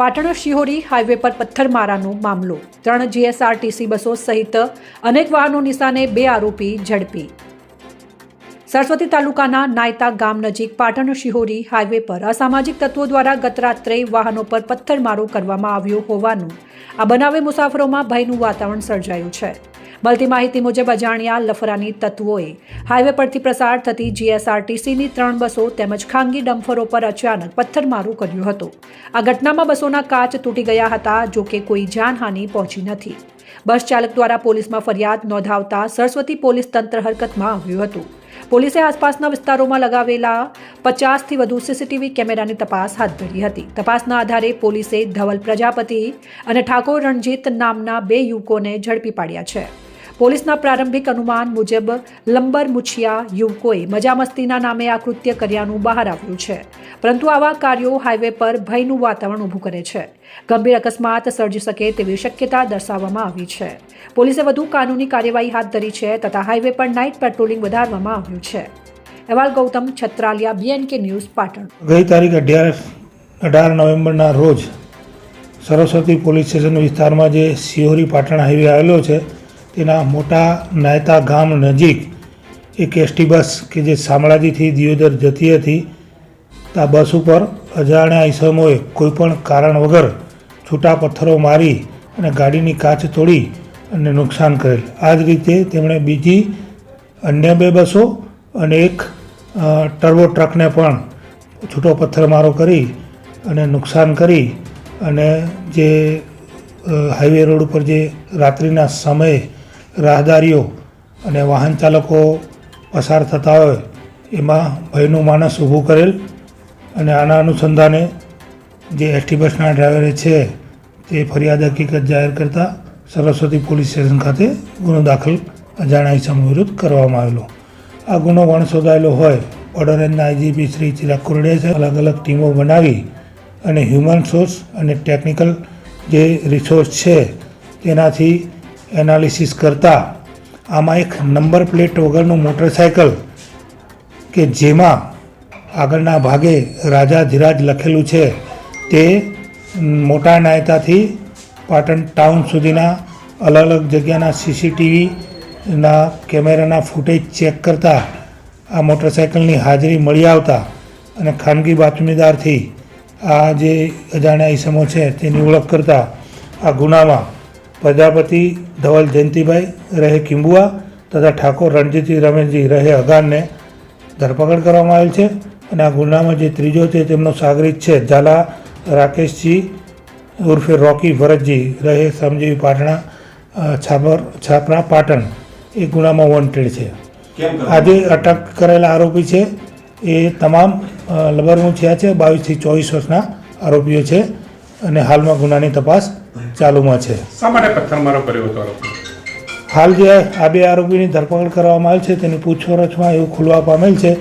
Patan Shihori highway પર પથ્થરમારાનો મામલો. ત્રણ જીએસઆરટીસી બસો સહિત અનેક વાહનો નિશાને બે આરોપી ઝડપી. સરસ્વતી તાલુકાના નાયતા ગામ નજીક પાટણ શિહોરી હાઈવે પર અસામાજિક તત્વો દ્વારા ગત રાત્રે વાહનો પર પથ્થરમારો કરવામાં આવ્યો હોવાનું. આ બનાવે મુસાફરોમાં ભયનું વાતાવરણ સર્જાયું છે. મળતી માહિતી મુજબ અજાણ્યા લફરાની તત્વોએ હાઈવે પરથી પ્રસાર થતી જીએસઆરટીસીની ત્રણ બસો તેમજ ખાનગી ડમ્ફરો પર અચાનક પથ્થરમારો કર્યો હતો. આ ઘટનામાં બસોના કાચ તૂટી ગયા હતા, જો કે કોઈ જાનહાનિ પહોંચી નથી. બસ ચાલક દ્વારા પોલીસમાં ફરિયાદ નોંધાવતા સરસ્વતી પોલીસ તંત્ર હરકતમાં આવ્યું હતું. પોલીસે આસપાસના વિસ્તારોમાં લગાવેલા પચાસથી વધુ સીસીટીવી કેમેરાની તપાસ હાથ ધરી હતી. તપાસના આધારે પોલીસે ધવલ પ્રજાપતિ અને ઠાકોર રણજીત નામના બે યુવકોને ઝડપી પાડ્યા છે. પોલીસના પ્રારંભિક અનુમાન મુજબ લંબર મુછિયા યુવકોએ મજામસ્તીના નામે આ કૃત્ય કર્યાનું બહાર આવ્યું છે. પરંતુ આવા કાર્યો હાઈવે પર ભયનું વાતાવરણ ઊભું કરે છે. ગંભીર અકસ્માત સર્જી શકે તેવી શક્યતા દર્શાવવામાં આવી છે. પોલીસે વધુ કાનૂની કાર્યવાહી હાથ ધરી છે તથા હાઈવે પર નાઇટ પેટ્રોલિંગ વધારવામાં આવ્યું છે. અહેવાલ ગૌતમ છત્રાલિયા બીએનકે ન્યૂઝ, પાટણ. ગઈ તારીખ અઢાર અઢાર નવેમ્બરના રોજ સરસ્વતી પોલીસ સ્ટેશન વિસ્તારમાં જે સિહોરી પાટણ હાઈવે આવેલો છે તેના મોટા નાયતા ગામ નજીક એક એસટી બસ કે જે શામળાજીથી દિયોદર જતી હતી આ બસ ઉપર અજાણ્યા ઈસમોએ કોઈપણ કારણ વગર છૂટા પથ્થરો મારી અને ગાડીની કાચ તોડી અને નુકસાન કરેલ. આ જ રીતે તેમણે બીજી અન્ય બે બસો અને એક ટર્બો ટ્રકને પણ છૂટો પથ્થરમારો કરી અને નુકસાન કરી અને જે હાઈવે રોડ ઉપર જે રાત્રિના સમયે રાહદારીઓ અને વાહન ચાલકો પસાર થતા હોય, એમાં ભયનું માણસ ઊભું કરેલ અને આના અનુસંધાને જે એસટી બસના ડ્રાઈવરે છે, તે ફરિયાદ હકીકત જાહેર કરતા સરસ્વતી પોલીસ સ્ટેશન ખાતે ગુનો દાખલ અજાણ્યા ઇસમ વિરુદ્ધ કરવામાં આવેલો. આ ગુનો વણ શોધાયેલો હોય બોર્ડર રેન્જના આઈજીપી શ્રી ચિરાગ કુરડે છે, અલગ અલગ ટીમો બનાવી અને હ્યુમન સોર્સ અને ટેકનિકલ જે રિસોર્સ છે, તેનાથી એનાલિસિસ કરતાં આમાં એક નંબર પ્લેટ વગરનું મોટરસાયકલ કે જેમાં આગળના ભાગે રાજા ધીરાજ લખેલું છે તે મોટા નાયતાથી પાટણ ટાઉન સુધીના અલગ અલગ જગ્યાના સીસીટીવીના કેમેરાના ફૂટેજ ચેક કરતા આ મોટરસાયકલની હાજરી મળી આવતા અને ખાનગી બાતમીદારથી આ જે અજાણ્યા ઈસમો છે તેની ઓળખ કરતા આ ગુનામાં પ્રજાપતિ ધવલ જયંતિભાઈ રહે કિંબુઆ તથા ઠાકોર રણજીતજી રમેશજી રહે અગાનને ધરપકડ કરવામાં આવેલ છે અને આ ગુનામાં જે ત્રીજો છે તેમનો સાગરિત છે. ઝાલા રાકેશજી ઉર્ફે રોકી ભરતજી રહે સમજીવી પાટણા છાપર છાપરા પાટણ. એ ગુનામાં વોન્ટેડ છે. આજે અટક કરેલા આરોપી છે. એ તમામ લબરમું થયા છે. બાવીસથી ચોવીસ વર્ષના આરોપીઓ છે અને હાલમાં ગુનાની તપાસ ચાલુમાં છે. શા માટે પથ્થરમારો કર્યો હતો હાલ જે આ બે આરોપીની ધરપકડ કરવામાં આવી છે તેની પૂછપરછમાં એવું ખુલવા પામેલ છે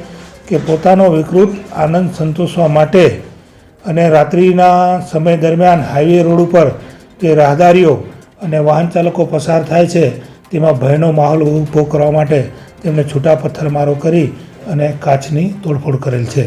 કે પોતાનો વિકૃત આનંદ સંતોષવા માટે અને રાત્રિના સમય દરમિયાન હાઈવે રોડ ઉપર જે રાહદારીઓ અને વાહન ચાલકો પસાર થાય છે તેમાં ભયનો માહોલ ઊભો કરવા માટે તેમણે છૂટા પથ્થરમારો કરી અને કાચની તોડફોડ કરેલ છે.